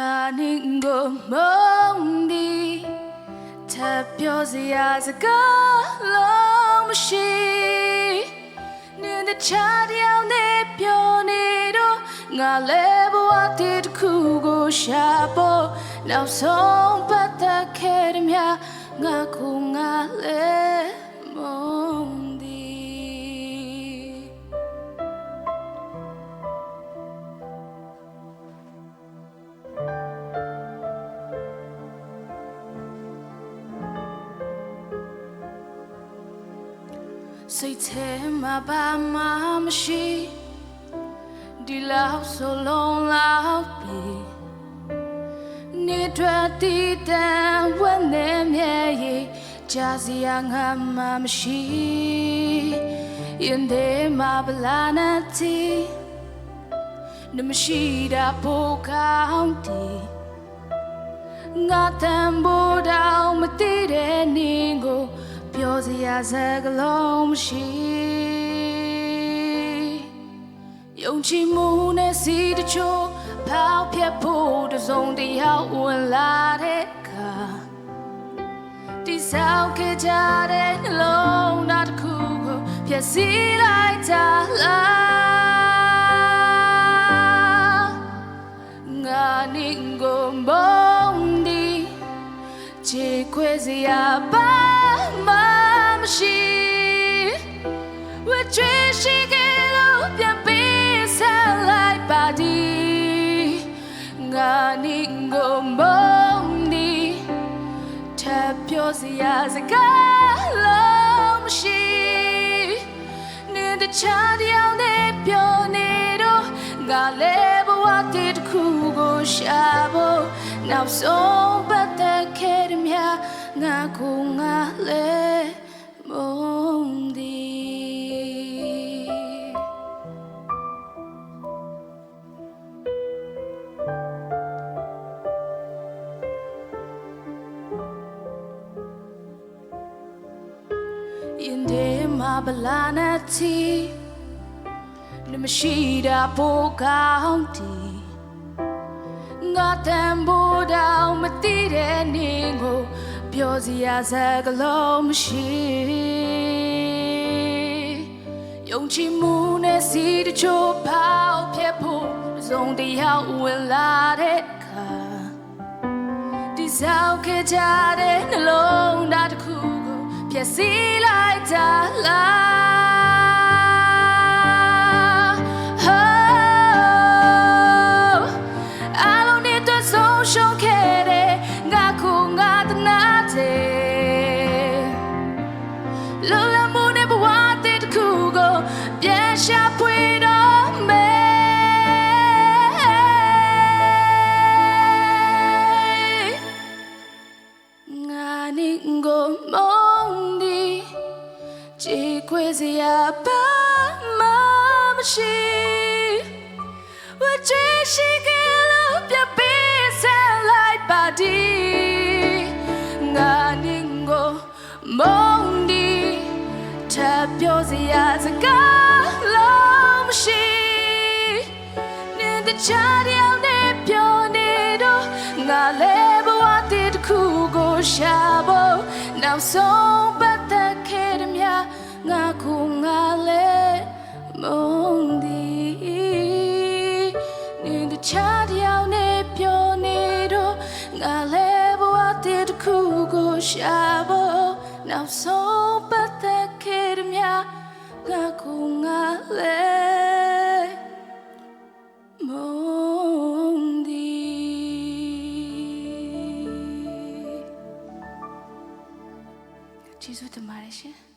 ငါနဲ့ကိုမုန်းဒီထပ်ပြောစရာစကားလုံးမရှိနင်းတဲ့ချားတယောက်နဲ့ပြောနေတော့ငါလည်းဘဝတည်းတစ်ခုကိုရှာဖို့နောက်ဆုံး စိတ်ထဲမှာဘာမှမရှိဒီလောက်ဆိုလုံးလောက်ပြီနေထွက်တည်တန်ဝတ်နေမြဲရေးကြာစီရငါမှမရှိရင်ထဲမှာဗလာနာတီနမရှိတာဖို့ကောင်းတယ်ငါတန်ဖို့တောင်မသိတဲ့နင်းကို ပြောစရာစကားလုံးမရှိယုံကြည်မှုနဲ့စီတချို့ဖောက်ပြတ်ဖို့တစ်စုံတစ်ယောက်ဝင်လာတဲ့အခါဒီဆောက်ခဲ့ကြတဲ့နှလုံးသားတစ်ခုကိုဖြည့်စည်းလိုက်တာလားငါနင်းကိုမုန်းဒီချေခွေစရာပါမ မရှိဝတ်ချွေရှိကလို့ပြန်ပေးဆက်လိုက်ပါဒီငါနင်းကိုမုန်းဒီထပ်ပြောစရာစကားလုံးမရှိနေတဲ့ချားတယောက်နဲ့ပြောနေတော့ငါလည်းဘဝတည်းတစ်ခုကိုရှာဖို့နောက်ဆုံးပတ် ရင်ထဲမှာဗလာနာတီနမရှိတာပိုကောင်းတီငါတန်ဖို့တောင်မသိတဲ့နေကိုပြောစရာစကားလုံးမရှိယုံကြည်မှုနဲ့စီတချို့ပေါက်ပြက်ဖို့စုံတယောက်ဝင်လာတဲ့အခါဒီဆောက်ခဲ့ကြတဲ့နှလုံးသားတစ်ခုကို ပြည့်စည်လိုက်တာလား Oh အလုံးနဲ့တွေ့ဆုံးရှုံးခဲ့တဲ့ငါကိုငါတနာတဲ့လောလမှုနဲ့ဘဝတည်းတစ်ခုကိုပြန်ရှာဖွေတော့မယ်ငါ ည်ခွေစရာပါမမရှိဝချေရှိကလို့ပြပေးဆက်လိုက်ပါဒီငါနဲ့ကိုမုန်းဒီထပ်ပြောစရာစကားလုံးမရှိနေတဲ့ချားတယောက်နဲ့ပြောနေတော့ငါလည်းဘဝတည်းတစ်ခုကိုရှာဖို့နောက်ဆုံးပတ်သက်ခဲ့တဲ့မြ ငါကိုငါလည်းမုန်းသည်နေတဲ့ချားတယောက်နဲ့ပြောနေတော့ငါလည်းဘဝတည်းတစ်ခုကိုရှာဖို့နောက်ဆုံးပတ်သက်ခဲ့တဲ့မြငါကိုငါလည်း Mondi ကျေးဇူးတင်ပါတယ်ရှင်